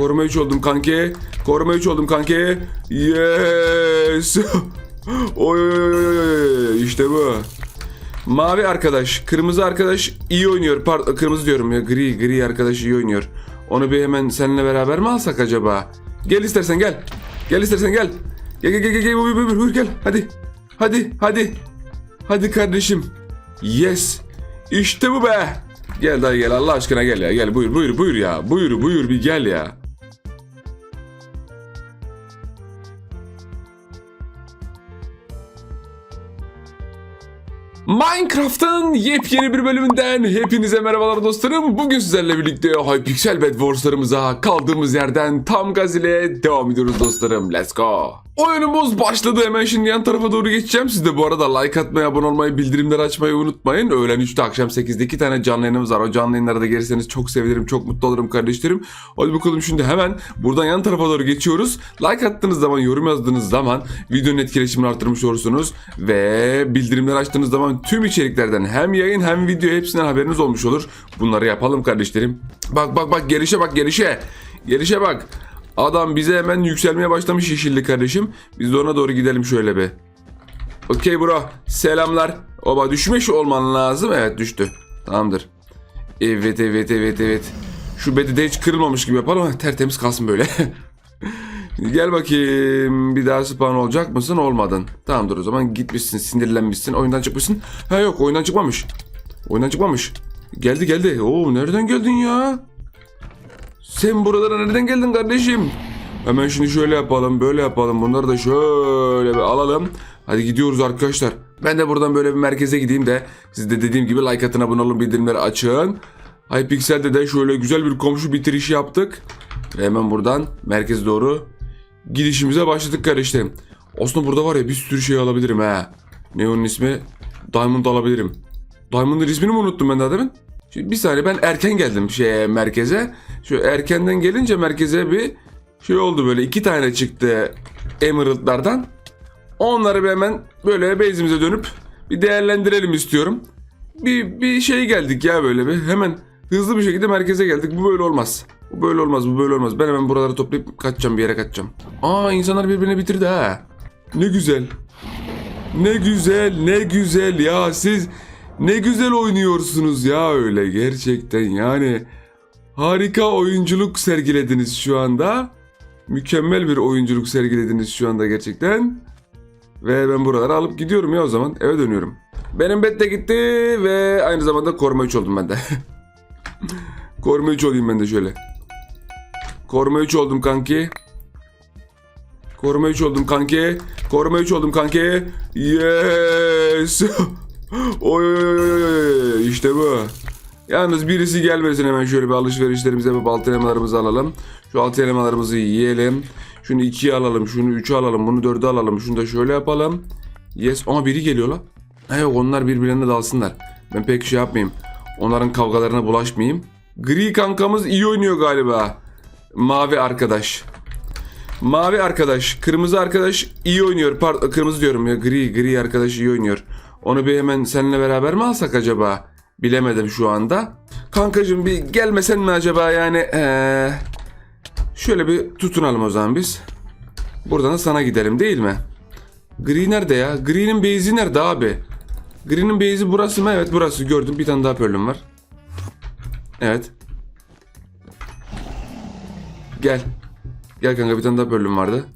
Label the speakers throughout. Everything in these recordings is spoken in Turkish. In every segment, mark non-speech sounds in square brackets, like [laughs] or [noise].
Speaker 1: Koruma 3 oldum kanki. Koruma 3 oldum kanki. Yes. [laughs] oy oy bu. Mavi arkadaş, kırmızı arkadaş iyi oynuyor. Pardon, kırmızı diyorum ya. Gri, gri arkadaş iyi oynuyor. Onu bir hemen seninle beraber mi alsak acaba? Gel istersen gel. Gel istersen gel. Gel gel gel gel, gel buyur, buyur, gel. Hadi. Hadi, hadi. Hadi kardeşim. Yes. İşte bu be. Gel dayı gel Allah aşkına gel ya. Gel buyur buyur buyur ya. Buyur buyur bir gel ya. Minecraft'ın yepyeni bir bölümünden hepinize merhabalar dostlarım. Bugün sizlerle birlikte Hypixel Bed Wars'larımıza kaldığımız yerden tam gaz ile devam ediyoruz dostlarım. Let's go. Oyunumuz başladı. Hemen şimdi yan tarafa doğru geçeceğim. Siz de bu arada like atmayı, abone olmayı, bildirimleri açmayı unutmayın. Öğlen 3'te akşam 8'de 2 tane canlı yayınımız var. O canlı yayınlara da gelirseniz çok sevinirim, çok mutlu olurum kardeşlerim. Hadi bakalım şimdi hemen buradan yan tarafa doğru geçiyoruz. Like attığınız zaman, yorum yazdığınız zaman videonun etkileşimini artırmış olursunuz. Ve bildirimleri açtığınız zaman tüm içeriklerden hem yayın hem video hepsinden haberiniz olmuş olur. Bunları yapalım kardeşlerim. Bak bak bak gelişe bak gelişe. Gelişe bak. Adam bize hemen yükselmeye başlamış yeşilli kardeşim. Biz de ona doğru gidelim şöyle bir. Okey bro. Selamlar. Oba düşmüş olman lazım. Evet düştü. Tamamdır. Evet evet evet evet. Şu bedi de hiç kırılmamış gibi yapalım tertemiz kalsın böyle. [laughs] Gel bakayım. Bir daha spawn olacak mısın? Olmadın. Tamamdır o zaman gitmişsin, sinirlenmişsin, oyundan çıkmışsın. Ha yok oyundan çıkmamış. Oyundan çıkmamış. Geldi geldi. Oo nereden geldin ya? Sen buralara nereden geldin kardeşim? Hemen şimdi şöyle yapalım, böyle yapalım. Bunları da şöyle bir alalım. Hadi gidiyoruz arkadaşlar. Ben de buradan böyle bir merkeze gideyim de siz de dediğim gibi like atın, abone olun, bildirimleri açın. Hypixel'de de şöyle güzel bir komşu bitirişi yaptık. Ve hemen buradan merkeze doğru gidişimize başladık kardeşlerim. Aslında burada var ya bir sürü şey alabilirim ha. Ne onun ismi? Diamond alabilirim. Diamond'ın ismini mi unuttum ben daha demin? Şimdi bir saniye ben erken geldim şeye merkeze. Şu erkenden gelince merkeze bir şey oldu böyle iki tane çıktı Emerald'lardan. Onları bir hemen böyle base'imize dönüp bir değerlendirelim istiyorum. Bir, bir şey geldik ya böyle bir hemen hızlı bir şekilde merkeze geldik. Bu böyle olmaz. Bu böyle olmaz, bu böyle olmaz. Ben hemen buraları toplayıp kaçacağım bir yere kaçacağım. Aa insanlar birbirini bitirdi ha. Ne güzel. Ne güzel, ne güzel ya siz ne güzel oynuyorsunuz ya öyle gerçekten yani. Harika oyunculuk sergilediniz şu anda. Mükemmel bir oyunculuk sergilediniz şu anda gerçekten. Ve ben buraları alıp gidiyorum ya o zaman eve dönüyorum. Benim bet de gitti ve aynı zamanda koruma 3 oldum ben de. [laughs] koruma 3 olayım ben de şöyle. Koruma 3 oldum kanki. Koruma 3 oldum kanki. Koruma 3 oldum kanki. Yes. [laughs] oy oy oy oy. İşte bu. Yalnız birisi gelmesin hemen şöyle bir alışverişlerimize yapıp altın elmalarımızı alalım. Şu altın elmalarımızı yiyelim. Şunu 2'ye alalım, şunu 3'e alalım, bunu 4'e alalım. Şunu da şöyle yapalım. Yes. Ama biri geliyor la. Ha yok onlar birbirlerine dalsınlar. Ben pek şey yapmayayım. Onların kavgalarına bulaşmayayım. Gri kankamız iyi oynuyor galiba. Mavi arkadaş. Mavi arkadaş, kırmızı arkadaş iyi oynuyor. Pardon, kırmızı diyorum ya. Gri, gri arkadaş iyi oynuyor. Onu bir hemen seninle beraber mi alsak acaba? Bilemedim şu anda. Kankacığım bir gelmesen mi acaba yani? Ee, şöyle bir tutunalım o zaman biz. Buradan da sana gidelim değil mi? Gri nerede ya? Gri'nin base'i nerede abi? Gri'nin base'i burası mı? Evet burası. Gördüm bir tane daha pörlüm var. Evet. Gel. Gel kanka bir tane daha pörlüm vardı.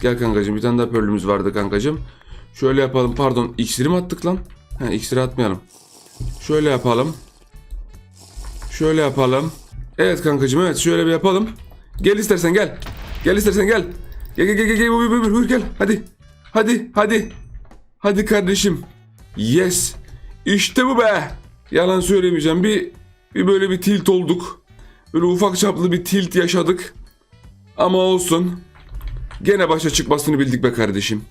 Speaker 1: Gel kankacığım bir tane daha pörlümüz vardı kankacığım. Şöyle yapalım pardon iksiri mi attık lan? He iksiri atmayalım. Şöyle yapalım. Şöyle yapalım. Evet kankacığım evet şöyle bir yapalım. Gel istersen gel. Gel istersen. Gel gel gel gel gel buyur, buyur, buyur, gel. Hadi. Hadi hadi. Hadi kardeşim. Yes. İşte bu be. Yalan söylemeyeceğim. Bir, bir böyle bir tilt olduk. Böyle ufak çaplı bir tilt yaşadık. Ama olsun. Gene başa çıkmasını bildik be kardeşim.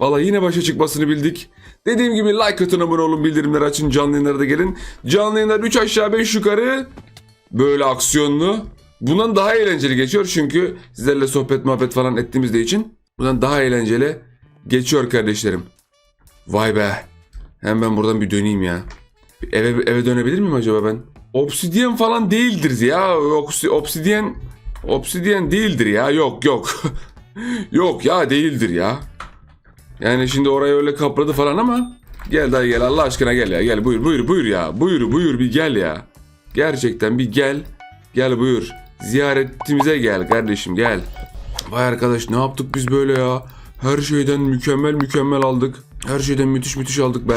Speaker 1: Vallahi yine başa çıkmasını bildik. Dediğim gibi like atın abone olun bildirimleri açın canlı yayınlara da gelin. Canlı yayınlar 3 aşağı 5 yukarı böyle aksiyonlu. Bundan daha eğlenceli geçiyor çünkü sizlerle sohbet muhabbet falan ettiğimizde için. Bundan daha eğlenceli geçiyor kardeşlerim. Vay be. Hem ben buradan bir döneyim ya. Eve eve dönebilir miyim acaba ben? Obsidiyen falan değildir ya. Obsi- Obsidiyen Obsidian değildir ya. Yok yok. [laughs] yok ya değildir ya. Yani şimdi orayı öyle kapladı falan ama gel dayı gel Allah aşkına gel ya. Gel buyur buyur buyur ya. Buyur buyur bir gel ya. Gerçekten bir gel. Gel buyur. Ziyaretimize gel kardeşim gel. Vay arkadaş ne yaptık biz böyle ya? Her şeyden mükemmel mükemmel aldık. Her şeyden müthiş müthiş aldık be.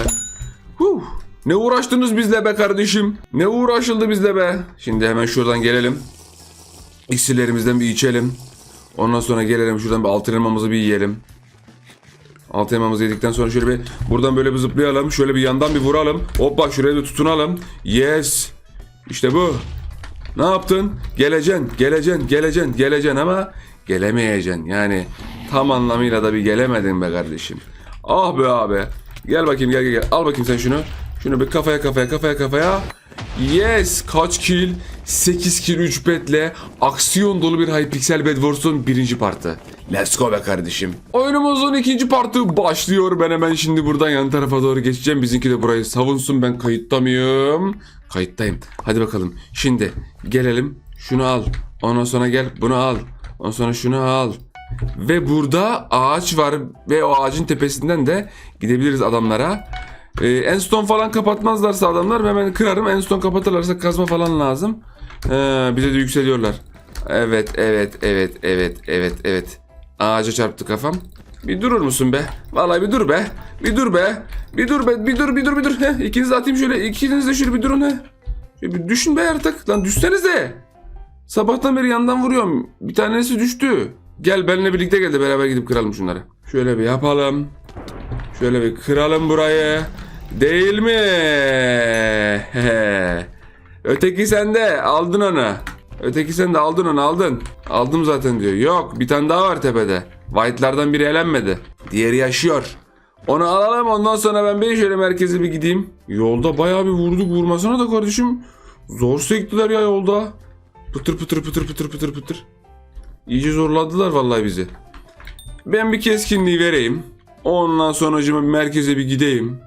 Speaker 1: Huh. Ne uğraştınız bizle be kardeşim? Ne uğraşıldı bizle be? Şimdi hemen şuradan gelelim. İksirlerimizden bir içelim. Ondan sonra gelelim şuradan bir altın elmamızı bir yiyelim. Altın elmamızı yedikten sonra şöyle bir buradan böyle bir zıplayalım. Şöyle bir yandan bir vuralım. Hoppa şuraya bir tutunalım. Yes. İşte bu. Ne yaptın? Geleceksin, geleceksin, geleceksin, geleceksin ama gelemeyeceksin. Yani tam anlamıyla da bir gelemedin be kardeşim. Ah be abi. Gel bakayım gel gel gel. Al bakayım sen şunu. Şunu bir kafaya kafaya kafaya kafaya. Yes! Kaç kill? 8 kill 3 betle aksiyon dolu bir Hypixel Bed Wars'un birinci partı. Let's go be kardeşim. Oyunumuzun ikinci partı başlıyor. Ben hemen şimdi buradan yan tarafa doğru geçeceğim. Bizimki de burayı savunsun. Ben kayıtta mıyım? Kayıttayım. Hadi bakalım. Şimdi gelelim. Şunu al. Ondan sonra gel bunu al. Ondan sonra şunu al. Ve burada ağaç var ve o ağacın tepesinden de gidebiliriz adamlara. Ee, enstone falan kapatmazlarsa adamlar hemen kırarım. Enstone kapatırlarsa kazma falan lazım. Ee, bize de yükseliyorlar. Evet, evet, evet, evet, evet, evet. Ağaca çarptı kafam. Bir durur musun be? Vallahi bir dur be. Bir dur be. Bir dur be. Bir dur, bir dur, bir dur. Heh, ikiniz de atayım şöyle. İkiniz de şöyle bir durun he. Şöyle bir düşün be artık. Lan düşsenize. Sabahtan beri yandan vuruyorum. Bir tanesi düştü. Gel benimle birlikte gel de beraber gidip kıralım şunları. Şöyle bir yapalım. Şöyle bir kıralım burayı. Değil mi? [laughs] Öteki sende. Aldın onu. Öteki sen de aldın onu aldın. Aldım zaten diyor. Yok bir tane daha var tepede. White'lardan biri elenmedi. Diğeri yaşıyor. Onu alalım ondan sonra ben bir şöyle merkeze bir gideyim. Yolda bayağı bir vurduk vurmasına da kardeşim. Zor sektiler ya yolda. Pıtır pıtır pıtır pıtır pıtır pıtır. İyice zorladılar vallahi bizi. Ben bir keskinliği vereyim. Ondan sonra bir merkeze bir gideyim.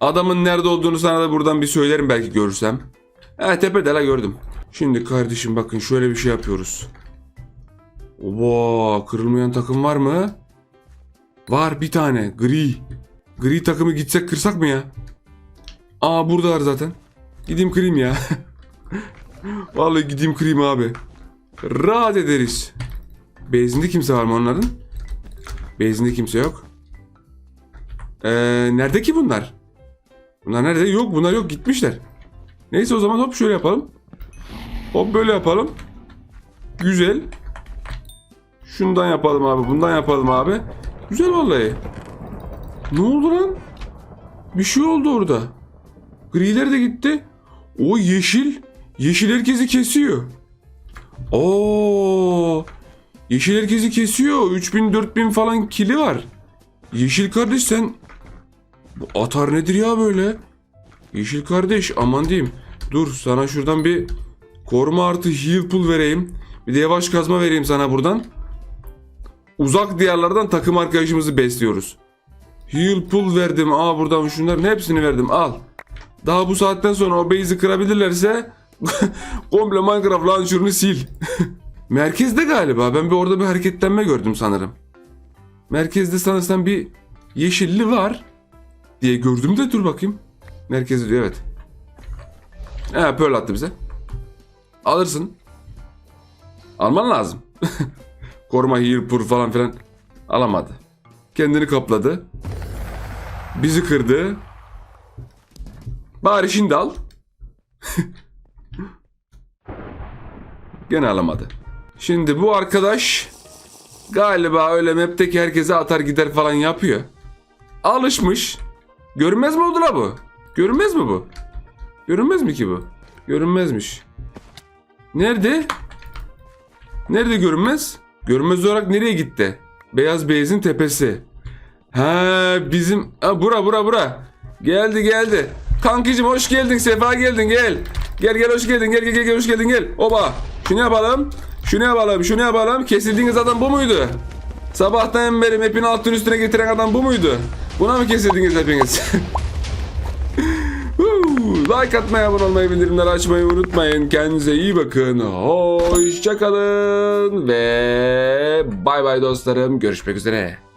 Speaker 1: Adamın nerede olduğunu sana da buradan bir söylerim belki görürsem. He tepede la gördüm. Şimdi kardeşim bakın şöyle bir şey yapıyoruz. Oba kırılmayan takım var mı? Var bir tane gri. Gri takımı gitsek kırsak mı ya? Aa buradalar zaten. Gideyim kırayım ya. [laughs] Vallahi gideyim kırayım abi. Rahat ederiz. Beyzinde kimse var mı onların? Beyzinde kimse yok. Ee, nerede ki bunlar? Bunlar nerede? Yok bunlar yok gitmişler. Neyse o zaman hop şöyle yapalım. Hop böyle yapalım. Güzel. Şundan yapalım abi. Bundan yapalım abi. Güzel vallahi. Ne oldu lan? Bir şey oldu orada. Griler de gitti. O yeşil. Yeşil herkesi kesiyor. Oo. Yeşil herkesi kesiyor. 3000 4000 falan kili var. Yeşil kardeş sen bu atar nedir ya böyle? Yeşil kardeş aman diyeyim. Dur sana şuradan bir koruma artı heal pool vereyim. Bir de yavaş kazma vereyim sana buradan. Uzak diyarlardan takım arkadaşımızı besliyoruz. Heal pool verdim. Aa buradan şunların hepsini verdim. Al. Daha bu saatten sonra o base'i kırabilirlerse [laughs] komple Minecraft launcher'ını sil. [laughs] Merkezde galiba. Ben bir orada bir hareketlenme gördüm sanırım. Merkezde sanırsam bir yeşilli var diye gördüm de dur bakayım. Merkezde diyor evet. He Pearl attı bize. Alırsın. Alman lazım. [laughs] Koruma heal pur falan filan. Alamadı. Kendini kapladı. Bizi kırdı. Bari şimdi al. Gene alamadı. Şimdi bu arkadaş galiba öyle map'teki herkese atar gider falan yapıyor. Alışmış. Görünmez mi oldu la bu? Görünmez mi bu? Görünmez mi ki bu? Görünmezmiş. Nerede? Nerede görünmez? Görünmez olarak nereye gitti? Beyaz beyazın tepesi. Ha bizim ha, bura bura bura. Geldi geldi. Kankicim hoş geldin. Sefa geldin gel. Gel gel hoş geldin. Gel gel gel, hoş geldin gel. Oba. Şunu yapalım. Şunu yapalım. Şunu yapalım. Kesildiğiniz adam bu muydu? Sabahtan beri map'in altın üstüne getiren adam bu muydu? Buna mı kesildiniz hepiniz? [laughs] Like atmayı, abone olmayı, bildirimleri açmayı unutmayın. Kendinize iyi bakın. Hoşçakalın ve bay bay dostlarım. Görüşmek üzere.